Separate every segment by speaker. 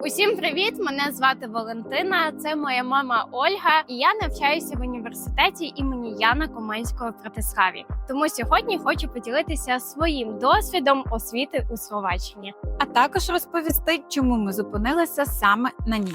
Speaker 1: Усім привіт! Мене звати Валентина. Це моя мама Ольга, і я навчаюся в університеті імені Яна Команського в Братиславі. Тому сьогодні хочу поділитися своїм досвідом освіти у Словаччині.
Speaker 2: а також розповісти, чому ми зупинилися саме на ній.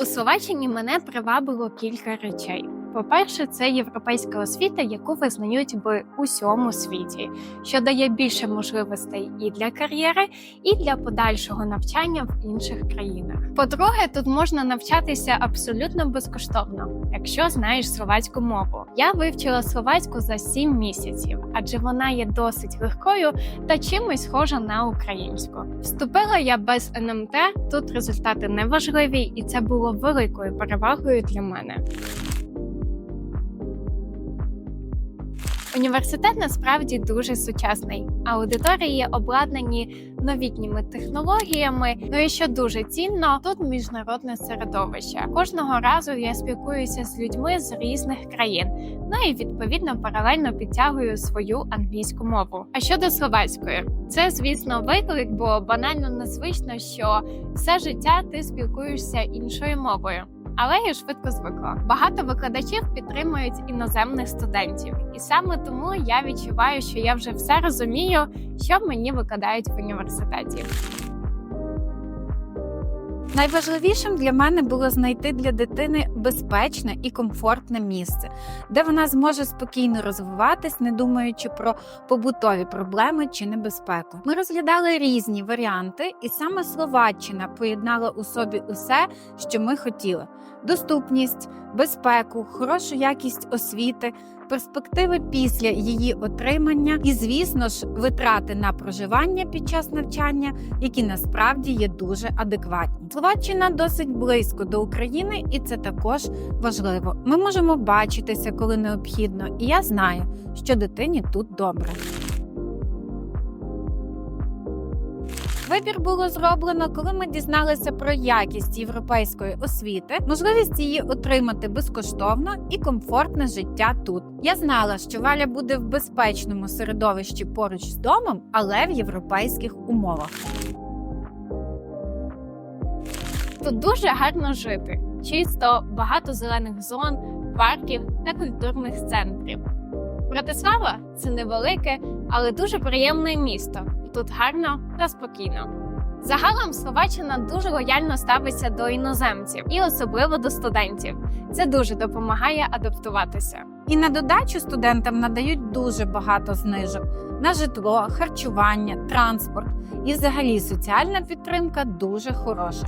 Speaker 1: У Словаччині мене привабило кілька речей. По-перше, це європейська освіта, яку визнають в усьому світі, що дає більше можливостей і для кар'єри, і для подальшого навчання в інших країнах. По-друге, тут можна навчатися абсолютно безкоштовно, якщо знаєш словацьку мову. Я вивчила словацьку за 7 місяців, адже вона є досить легкою та чимось схожа на українську. Вступила я без НМТ. Тут результати не важливі, і це було великою перевагою для мене. Університет насправді дуже сучасний. Аудиторії обладнані новітніми технологіями. Ну і що дуже цінно, тут міжнародне середовище. Кожного разу я спілкуюся з людьми з різних країн. Ну і відповідно паралельно підтягую свою англійську мову. А щодо словацької, це звісно виклик, бо банально незвично, що все життя ти спілкуєшся іншою мовою. Але я швидко звикла. Багато викладачів підтримують іноземних студентів, і саме тому я відчуваю, що я вже все розумію, що мені викладають в університеті.
Speaker 2: Найважливішим для мене було знайти для дитини безпечне і комфортне місце, де вона зможе спокійно розвиватись, не думаючи про побутові проблеми чи небезпеку. Ми розглядали різні варіанти, і саме Словаччина поєднала у собі усе, що ми хотіли: доступність, безпеку, хорошу якість освіти, перспективи після її отримання, і, звісно ж, витрати на проживання під час навчання, які насправді є дуже адекватні. Словаччина досить близько до України, і це також важливо. Ми можемо бачитися, коли необхідно, і я знаю, що дитині тут добре. Вибір було зроблено, коли ми дізналися про якість європейської освіти, можливість її отримати безкоштовно і комфортне життя тут. Я знала, що Валя буде в безпечному середовищі поруч з домом, але в європейських умовах.
Speaker 1: Тут дуже гарно жити. Чисто, багато зелених зон, парків та культурних центрів. Братислава це невелике, але дуже приємне місто. Тут гарно та спокійно. Загалом Словаччина дуже лояльно ставиться до іноземців і особливо до студентів. Це дуже допомагає адаптуватися.
Speaker 2: І на додачу студентам надають дуже багато знижок на житло, харчування, транспорт і взагалі соціальна підтримка дуже хороша.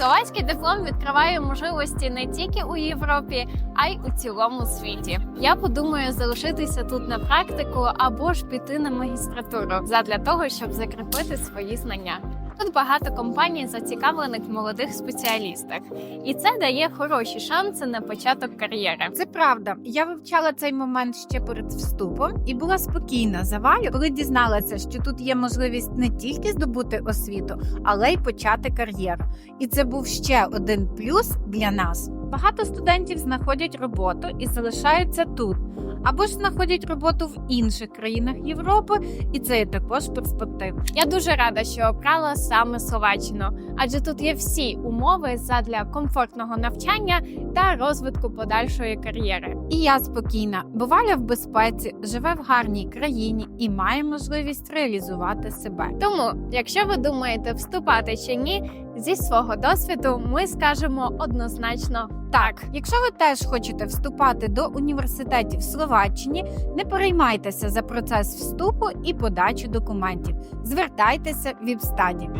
Speaker 1: Словацький диплом відкриває можливості не тільки у Європі, а й у цілому світі. Я подумаю залишитися тут на практику або ж піти на магістратуру задля того, щоб закріпити свої знання. Тут багато компаній зацікавлених в молодих спеціалістах, і це дає хороші шанси на початок кар'єри.
Speaker 2: Це правда. Я вивчала цей момент ще перед вступом і була спокійна за Валю, коли дізналася, що тут є можливість не тільки здобути освіту, але й почати кар'єру. І це був ще один плюс для нас. Багато студентів знаходять роботу і залишаються тут, або ж знаходять роботу в інших країнах Європи, і це є також перспектива.
Speaker 1: Я дуже рада, що обрала саме Словаччину, адже тут є всі умови задля комфортного навчання та розвитку подальшої кар'єри.
Speaker 2: І я спокійна, бо Валя в безпеці, живе в гарній країні і має можливість реалізувати себе.
Speaker 1: Тому, якщо ви думаєте вступати чи ні, зі свого досвіду ми скажемо однозначно так.
Speaker 2: Якщо ви теж хочете вступати до університетів в Словаччині, не переймайтеся за процес вступу і подачу документів. Звертайтеся в Віпстаді.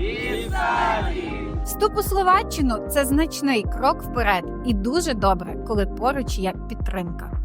Speaker 2: Вступ у Словаччину це значний крок вперед, і дуже добре, коли поруч є підтримка.